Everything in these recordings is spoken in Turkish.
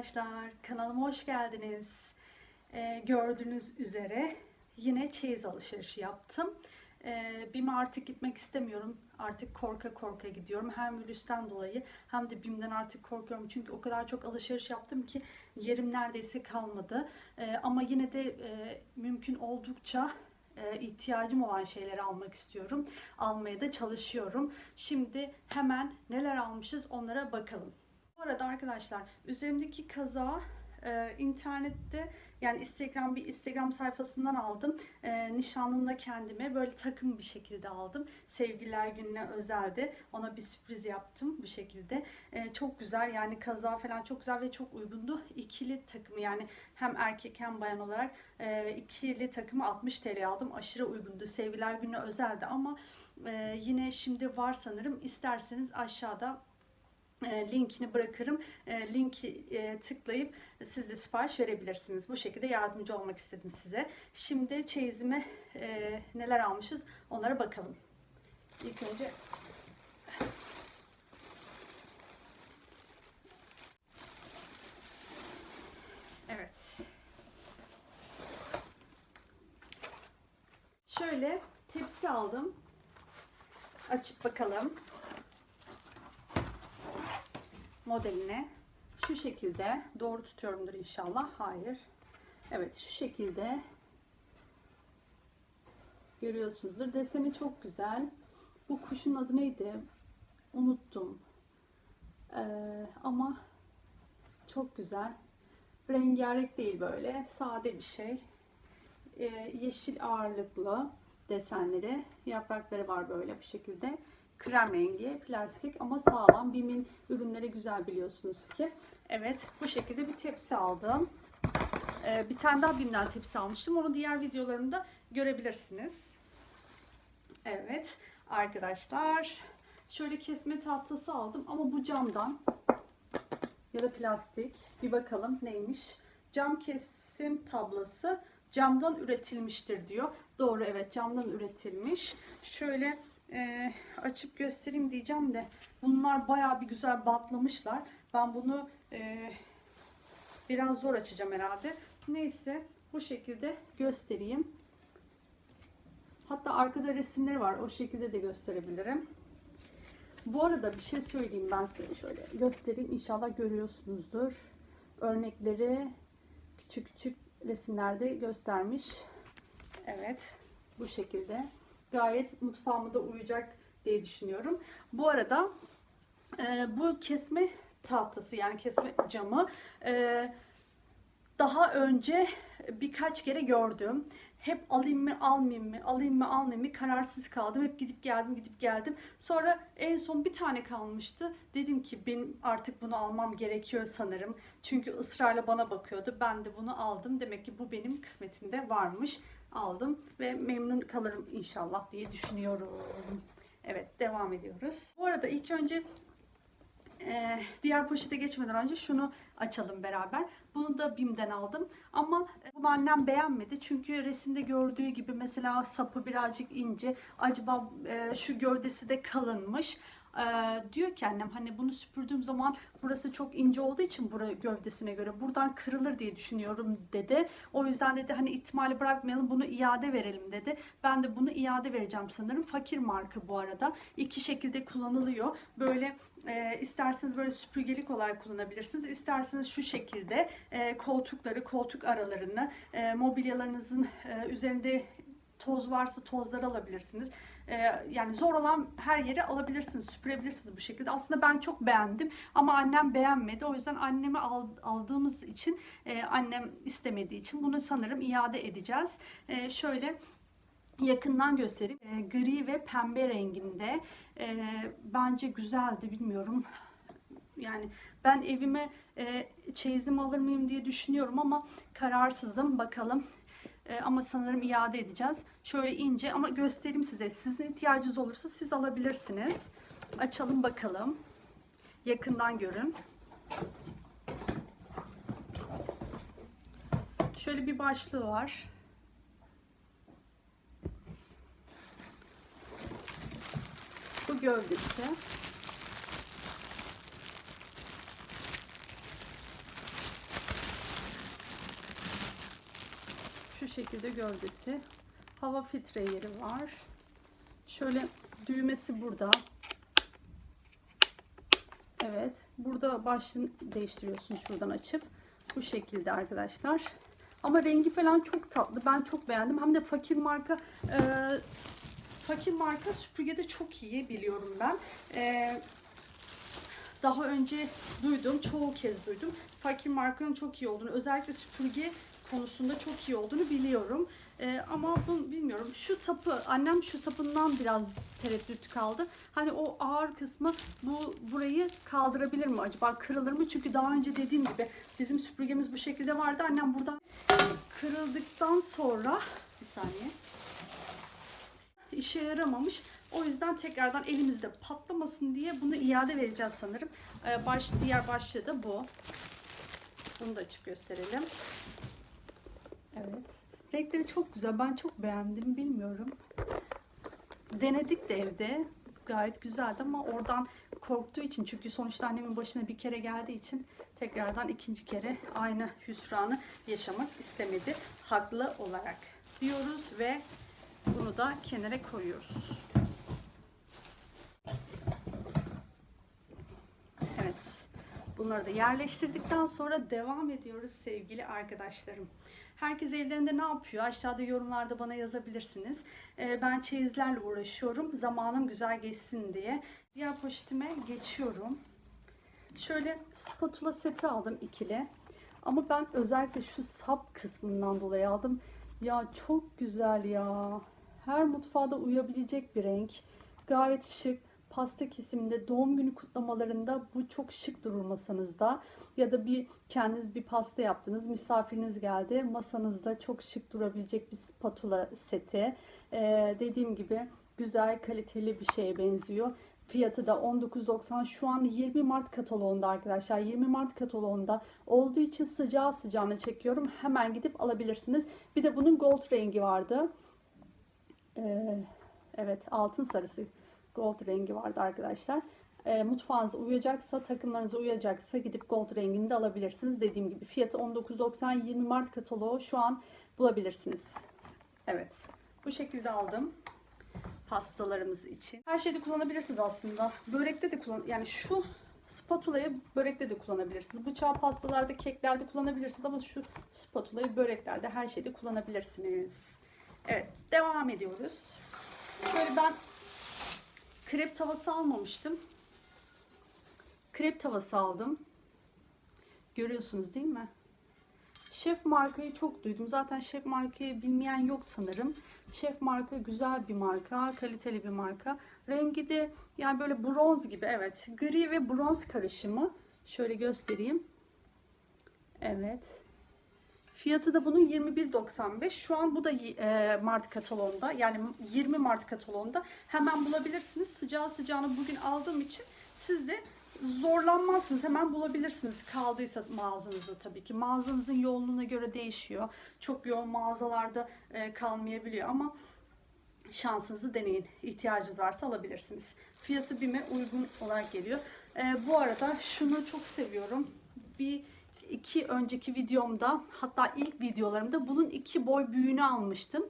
arkadaşlar, kanalıma hoş geldiniz. Ee, gördüğünüz üzere yine çeyiz alışverişi yaptım. Ee, BİM'e artık gitmek istemiyorum. Artık korka korka gidiyorum. Hem virüsten dolayı hem de BİM'den artık korkuyorum. Çünkü o kadar çok alışveriş yaptım ki yerim neredeyse kalmadı. Ee, ama yine de e, mümkün oldukça e, ihtiyacım olan şeyleri almak istiyorum. Almaya da çalışıyorum. Şimdi hemen neler almışız onlara bakalım. Bu arada arkadaşlar üzerimdeki kaza e, internette yani Instagram bir Instagram sayfasından aldım. E, nişanlımla kendime böyle takım bir şekilde aldım. Sevgililer gününe özeldi. Ona bir sürpriz yaptım bu şekilde. E, çok güzel yani kaza falan çok güzel ve çok uygundu. İkili takımı yani hem erkek hem bayan olarak e, ikili takımı 60 TL aldım. Aşırı uygundu. Sevgililer gününe özeldi ama e, yine şimdi var sanırım. İsterseniz aşağıda linkini bırakırım. E, linki e, tıklayıp siz de sipariş verebilirsiniz. Bu şekilde yardımcı olmak istedim size. Şimdi çeyizime e, neler almışız onlara bakalım. İlk önce Evet. Şöyle tepsi aldım. Açıp bakalım modeline şu şekilde doğru tutuyorumdur inşallah. Hayır. Evet şu şekilde görüyorsunuzdur. Deseni çok güzel. Bu kuşun adı neydi? Unuttum. Ee, ama çok güzel. Rengarenk değil böyle. Sade bir şey. Ee, yeşil ağırlıklı desenleri. Yaprakları var böyle bu şekilde krem rengi, plastik ama sağlam. Bim'in ürünleri güzel biliyorsunuz ki. Evet bu şekilde bir tepsi aldım. Ee, bir tane daha Bim'den tepsi almıştım. Onu diğer videolarımda görebilirsiniz. Evet arkadaşlar. Şöyle kesme tahtası aldım ama bu camdan ya da plastik. Bir bakalım neymiş. Cam kesim tablası camdan üretilmiştir diyor. Doğru evet camdan üretilmiş. Şöyle e, açıp göstereyim diyeceğim de bunlar bayağı bir güzel batlamışlar. Ben bunu e, biraz zor açacağım herhalde. Neyse bu şekilde göstereyim. Hatta arkada resimleri var. O şekilde de gösterebilirim. Bu arada bir şey söyleyeyim ben size şöyle göstereyim. İnşallah görüyorsunuzdur. Örnekleri küçük küçük resimlerde göstermiş. Evet. Bu şekilde gayet mutfağıma da uyacak diye düşünüyorum. Bu arada e, bu kesme tahtası yani kesme camı e, daha önce birkaç kere gördüm. Hep alayım mı almayayım mı alayım mı almayayım mı kararsız kaldım. Hep gidip geldim gidip geldim. Sonra en son bir tane kalmıştı. Dedim ki benim artık bunu almam gerekiyor sanırım. Çünkü ısrarla bana bakıyordu. Ben de bunu aldım. Demek ki bu benim kısmetimde varmış aldım ve memnun kalırım inşallah diye düşünüyorum. Evet devam ediyoruz. Bu arada ilk önce e, diğer poşete geçmeden önce şunu açalım beraber. Bunu da BİM'den aldım ama bunu annem beğenmedi. Çünkü resimde gördüğü gibi mesela sapı birazcık ince. Acaba e, şu gövdesi de kalınmış. Ee, diyor ki annem hani bunu süpürdüğüm zaman burası çok ince olduğu için bura gövdesine göre buradan kırılır diye düşünüyorum dedi. O yüzden dedi hani ihtimali bırakmayalım bunu iade verelim dedi. Ben de bunu iade vereceğim sanırım. Fakir marka bu arada. İki şekilde kullanılıyor. Böyle e, isterseniz böyle süpürgelik olarak kullanabilirsiniz. İsterseniz şu şekilde e, koltukları, koltuk aralarını, e, mobilyalarınızın e, üzerinde toz varsa tozları alabilirsiniz. Ee, yani zor olan her yeri alabilirsiniz, süpürebilirsiniz bu şekilde. Aslında ben çok beğendim ama annem beğenmedi. O yüzden annemi aldığımız için, e, annem istemediği için bunu sanırım iade edeceğiz. E, şöyle yakından göstereyim. E, gri ve pembe renginde. E, bence güzeldi bilmiyorum. Yani ben evime e, çeyizim alır mıyım diye düşünüyorum ama kararsızım. Bakalım e, ama sanırım iade edeceğiz. Şöyle ince ama göstereyim size. Sizin ihtiyacınız olursa siz alabilirsiniz. Açalım bakalım. Yakından görün. Şöyle bir başlığı var. Bu gövdesi. Şekilde gövdesi. Hava filtre yeri var. Şöyle düğmesi burada. Evet. Burada başlığını değiştiriyorsun şuradan açıp. Bu şekilde arkadaşlar. Ama rengi falan çok tatlı. Ben çok beğendim. Hem de fakir marka e, fakir marka süpürgede çok iyi biliyorum ben. E, daha önce duydum, çoğu kez duydum. Fakir markanın çok iyi olduğunu, özellikle süpürge konusunda çok iyi olduğunu biliyorum. Ee, ama bu bilmiyorum. Şu sapı, annem şu sapından biraz tereddüt kaldı. Hani o ağır kısmı bu burayı kaldırabilir mi acaba? Kırılır mı? Çünkü daha önce dediğim gibi bizim süpürgemiz bu şekilde vardı. Annem buradan kırıldıktan sonra bir saniye işe yaramamış. O yüzden tekrardan elimizde patlamasın diye bunu iade vereceğiz sanırım. Ee, baş, diğer başlığı da bu. Bunu da açıp gösterelim. Evet. Renkleri çok güzel. Ben çok beğendim. Bilmiyorum. Denedik de evde. Gayet güzeldi ama oradan korktuğu için çünkü sonuçta annemin başına bir kere geldiği için tekrardan ikinci kere aynı hüsranı yaşamak istemedi. Haklı olarak diyoruz ve bunu da kenara koyuyoruz. Evet. Bunları da yerleştirdikten sonra devam ediyoruz sevgili arkadaşlarım. Herkes evlerinde ne yapıyor? Aşağıda yorumlarda bana yazabilirsiniz. Ee, ben çeyizlerle uğraşıyorum. Zamanım güzel geçsin diye. Diğer poşetime geçiyorum. Şöyle spatula seti aldım ikili. Ama ben özellikle şu sap kısmından dolayı aldım. Ya çok güzel ya. Her mutfağa uyabilecek bir renk. Gayet şık. Pasta kesiminde doğum günü kutlamalarında bu çok şık durur masanızda. Ya da bir kendiniz bir pasta yaptınız, misafiriniz geldi. Masanızda çok şık durabilecek bir spatula seti. Ee, dediğim gibi güzel, kaliteli bir şeye benziyor. Fiyatı da 19.90 şu an 20 Mart kataloğunda arkadaşlar. 20 Mart kataloğunda olduğu için sıcağı sıcağına çekiyorum. Hemen gidip alabilirsiniz. Bir de bunun gold rengi vardı. Ee, evet altın sarısı gold rengi vardı arkadaşlar. E, mutfağınıza uyacaksa, takımlarınıza uyacaksa gidip gold rengini de alabilirsiniz. Dediğim gibi fiyatı 19.90 20 Mart kataloğu şu an bulabilirsiniz. Evet. Bu şekilde aldım pastalarımız için. Her şeyde kullanabilirsiniz aslında. Börekte de kullan yani şu spatulayı börekte de kullanabilirsiniz. Bıçağı pastalarda, keklerde kullanabilirsiniz ama şu spatulayı böreklerde her şeyde kullanabilirsiniz. Evet, devam ediyoruz. Şöyle ben krep tavası almamıştım. Krep tavası aldım. Görüyorsunuz değil mi? Şef markayı çok duydum. Zaten şef markayı bilmeyen yok sanırım. Şef marka güzel bir marka, kaliteli bir marka. Rengi de yani böyle bronz gibi evet. Gri ve bronz karışımı. Şöyle göstereyim. Evet. Fiyatı da bunun 21.95. Şu an bu da e, Mart kataloğunda. Yani 20 Mart kataloğunda. Hemen bulabilirsiniz. Sıcağı sıcağına bugün aldığım için siz de zorlanmazsınız. Hemen bulabilirsiniz. Kaldıysa mağazanızda tabii ki. Mağazanızın yoğunluğuna göre değişiyor. Çok yoğun mağazalarda e, kalmayabiliyor ama şansınızı deneyin. İhtiyacınız varsa alabilirsiniz. Fiyatı BİM'e uygun olarak geliyor. E, bu arada şunu çok seviyorum. Bir iki önceki videomda hatta ilk videolarımda bunun iki boy büyüğünü almıştım.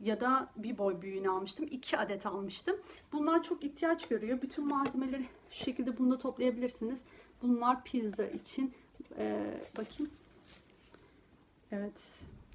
Ya da bir boy büyüğünü almıştım. iki adet almıştım. Bunlar çok ihtiyaç görüyor. Bütün malzemeleri şu şekilde bunda toplayabilirsiniz. Bunlar pizza için. Ee, bakayım. Evet.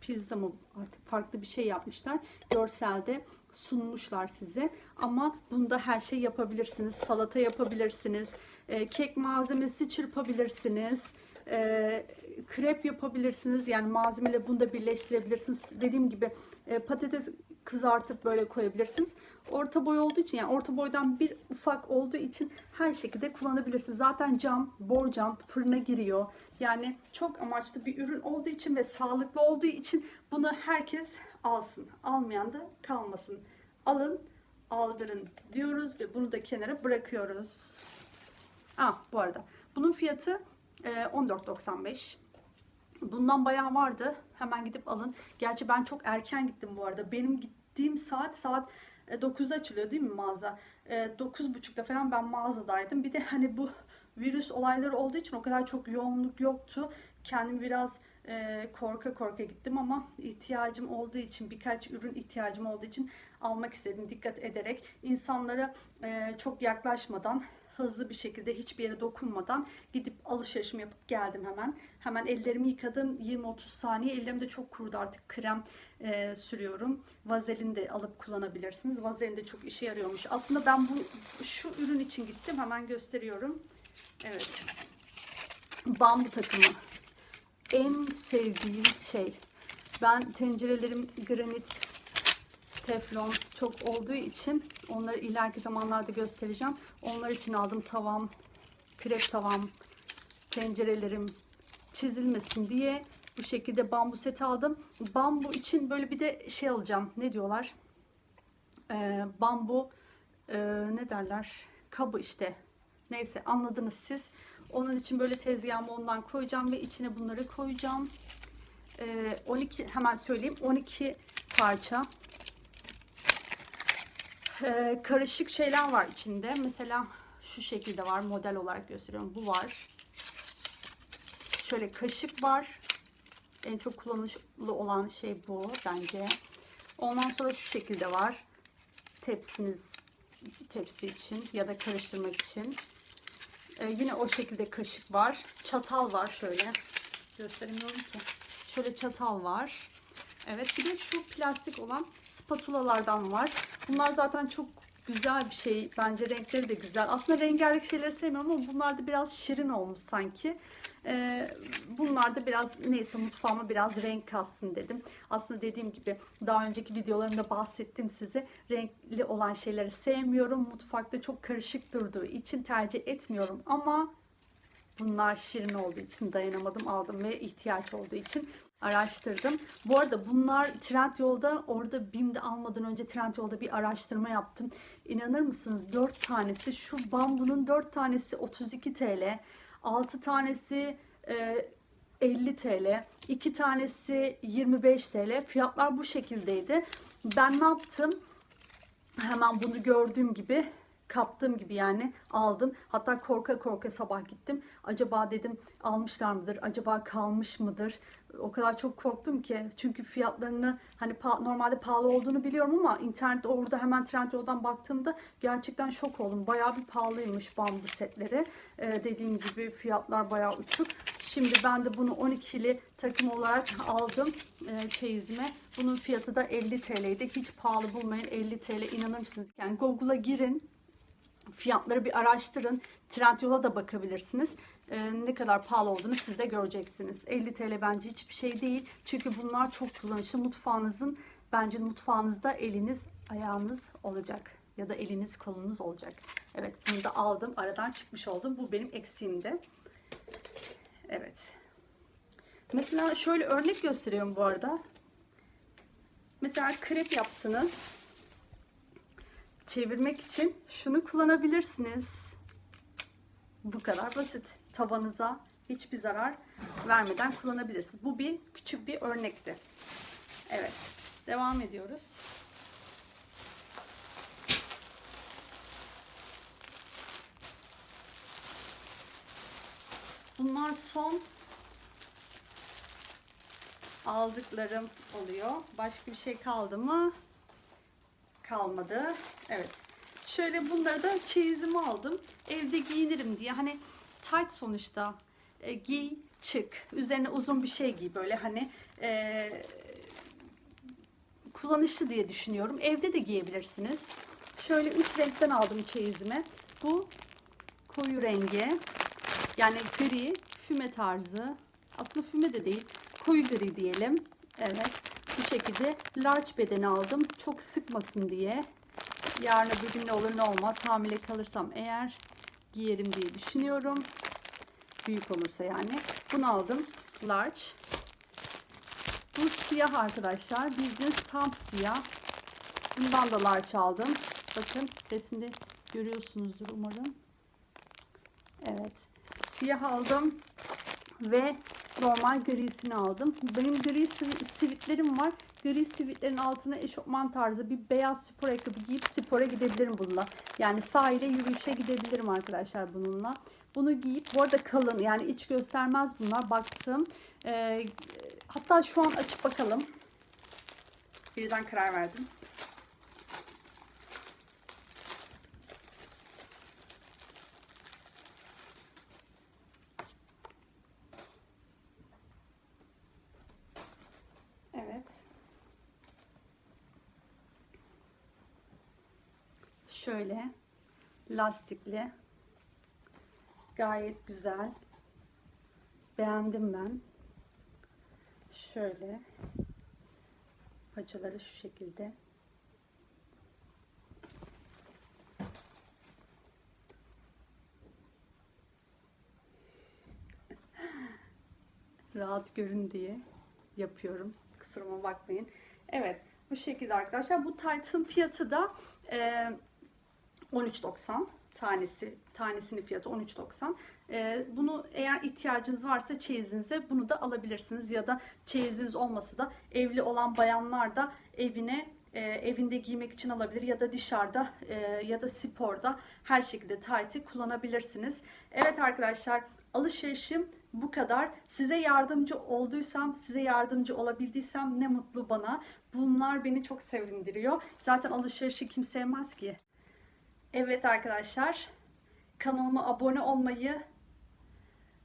Pizza mı artık farklı bir şey yapmışlar. Görselde sunmuşlar size. Ama bunda her şey yapabilirsiniz. Salata yapabilirsiniz. Ee, kek malzemesi çırpabilirsiniz e, krep yapabilirsiniz. Yani malzemeyle bunu da birleştirebilirsiniz. Dediğim gibi e, patates kızartıp böyle koyabilirsiniz. Orta boy olduğu için yani orta boydan bir ufak olduğu için her şekilde kullanabilirsiniz. Zaten cam, borcam fırına giriyor. Yani çok amaçlı bir ürün olduğu için ve sağlıklı olduğu için bunu herkes alsın. Almayan da kalmasın. Alın, aldırın diyoruz ve bunu da kenara bırakıyoruz. Ah bu arada bunun fiyatı 14.95. Ee, Bundan bayağı vardı. Hemen gidip alın. Gerçi ben çok erken gittim bu arada. Benim gittiğim saat saat 9'da açılıyor değil mi mağaza? 9.30'da falan ben mağazadaydım. Bir de hani bu virüs olayları olduğu için o kadar çok yoğunluk yoktu. Kendimi biraz e, korka korka gittim ama ihtiyacım olduğu için birkaç ürün ihtiyacım olduğu için almak istedim dikkat ederek insanlara e, çok yaklaşmadan hızlı bir şekilde hiçbir yere dokunmadan gidip alışverişimi yapıp geldim hemen. Hemen ellerimi yıkadım 20-30 saniye ellerim de çok kurudu artık krem e, sürüyorum. Vazelin de alıp kullanabilirsiniz. Vazelin de çok işe yarıyormuş. Aslında ben bu şu ürün için gittim hemen gösteriyorum. Evet. Bambu takımı en sevdiğim şey. Ben tencerelerim granit, teflon çok olduğu için onları ileriki zamanlarda göstereceğim. Onlar için aldım tavam, krep tavam, tencerelerim çizilmesin diye bu şekilde bambu seti aldım. Bambu için böyle bir de şey alacağım. Ne diyorlar? Ee, bambu e, ne derler? Kabı işte. Neyse anladınız siz. Onun için böyle tezgahımı ondan koyacağım ve içine bunları koyacağım. Ee, 12 hemen söyleyeyim 12 parça Ee, karışık şeyler var içinde. Mesela şu şekilde var model olarak gösteriyorum. Bu var. Şöyle kaşık var. En çok kullanışlı olan şey bu bence. Ondan sonra şu şekilde var. Tepsiniz tepsi için ya da karıştırmak için. Ee, yine o şekilde kaşık var. Çatal var şöyle. Gösteremiyorum ki. Şöyle çatal var. Evet bir de şu plastik olan spatulalardan var. Bunlar zaten çok güzel bir şey. Bence renkleri de güzel. Aslında rengarenk şeyleri sevmiyorum ama bunlar da biraz şirin olmuş sanki. Ee, bunlar da biraz neyse mutfağıma biraz renk katsın dedim. Aslında dediğim gibi daha önceki videolarımda bahsettim size. Renkli olan şeyleri sevmiyorum. Mutfakta çok karışık durduğu için tercih etmiyorum ama bunlar şirin olduğu için dayanamadım aldım ve ihtiyaç olduğu için araştırdım. Bu arada bunlar Trendyol'da orada BİM'de almadan önce Trendyol'da bir araştırma yaptım. İnanır mısınız 4 tanesi şu bambunun 4 tanesi 32 TL. 6 tanesi e, 50 TL. 2 tanesi 25 TL. Fiyatlar bu şekildeydi. Ben ne yaptım? Hemen bunu gördüğüm gibi kaptığım gibi yani aldım. Hatta korka korka sabah gittim. Acaba dedim almışlar mıdır? Acaba kalmış mıdır? O kadar çok korktum ki. Çünkü fiyatlarını hani normalde pahalı olduğunu biliyorum ama internette orada hemen Trendyol'dan baktığımda gerçekten şok oldum. Bayağı bir pahalıymış bambu setleri. Ee, dediğim gibi fiyatlar bayağı uçuk. Şimdi ben de bunu 12'li takım olarak aldım e, çeyizime. Bunun fiyatı da 50 TL'ydi. Hiç pahalı bulmayın 50 TL inanır mısınız? Yani Google'a girin fiyatları bir araştırın. Trendyol'a da bakabilirsiniz. Ee, ne kadar pahalı olduğunu siz de göreceksiniz. 50 TL bence hiçbir şey değil. Çünkü bunlar çok kullanışlı. Mutfağınızın bence mutfağınızda eliniz ayağınız olacak. Ya da eliniz kolunuz olacak. Evet bunu da aldım. Aradan çıkmış oldum. Bu benim eksiğimdi. Evet. Mesela şöyle örnek gösteriyorum bu arada. Mesela krep yaptınız çevirmek için şunu kullanabilirsiniz. Bu kadar basit. Tavanıza hiçbir zarar vermeden kullanabilirsiniz. Bu bir küçük bir örnekti. Evet. Devam ediyoruz. Bunlar son aldıklarım oluyor. Başka bir şey kaldı mı? Kalmadı. Evet. Şöyle bunları da çeyizimi aldım. Evde giyinirim diye. Hani tight sonuçta. E, giy, çık. Üzerine uzun bir şey giy. Böyle hani e, kullanışlı diye düşünüyorum. Evde de giyebilirsiniz. Şöyle üç renkten aldım çeyizimi. Bu koyu rengi. Yani gri, füme tarzı. Aslında füme de değil. Koyu gri diyelim. Evet. Bu şekilde large bedeni aldım. Çok sıkmasın diye. Yarın öbür gün ne olur ne olmaz. Hamile kalırsam eğer giyerim diye düşünüyorum. Büyük olursa yani. Bunu aldım. Large. Bu siyah arkadaşlar. Bildiğiniz tam siyah. Bundan da large aldım. Bakın resimde görüyorsunuzdur umarım. Evet. Siyah aldım. Ve normal grisini aldım. Benim gri sivi- sivitlerim var. Gri sivitlerin altına eşofman tarzı bir beyaz spor ayakkabı giyip spora gidebilirim bununla. Yani sahile yürüyüşe gidebilirim arkadaşlar bununla. Bunu giyip bu arada kalın yani iç göstermez bunlar. Baktım. Ee, hatta şu an açıp bakalım. Birden karar verdim. Evet. Şöyle lastikli. Gayet güzel. Beğendim ben. Şöyle paçaları şu şekilde. Rahat görün diye yapıyorum. Kusuruma bakmayın. Evet bu şekilde arkadaşlar. Bu Titan fiyatı da 13.90 tanesi tanesinin fiyatı 13.90. E, bunu eğer ihtiyacınız varsa çeyizinize bunu da alabilirsiniz ya da çeyiziniz olmasa da evli olan bayanlar da evine e, evinde giymek için alabilir ya da dışarıda e, ya da sporda her şekilde taytı kullanabilirsiniz. Evet arkadaşlar alışverişim bu kadar. Size yardımcı olduysam, size yardımcı olabildiysem ne mutlu bana. Bunlar beni çok sevindiriyor. Zaten alışverişi kim sevmez ki. Evet arkadaşlar, kanalıma abone olmayı,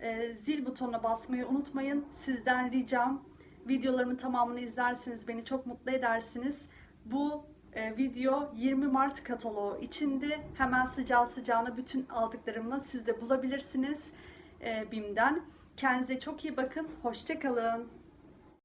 e, zil butonuna basmayı unutmayın. Sizden ricam videolarımın tamamını izlersiniz, beni çok mutlu edersiniz. Bu e, video 20 Mart kataloğu içinde hemen sıcağı sıcağına bütün aldıklarımı siz de bulabilirsiniz e, BİM'den. Kendinize çok iyi bakın, hoşçakalın.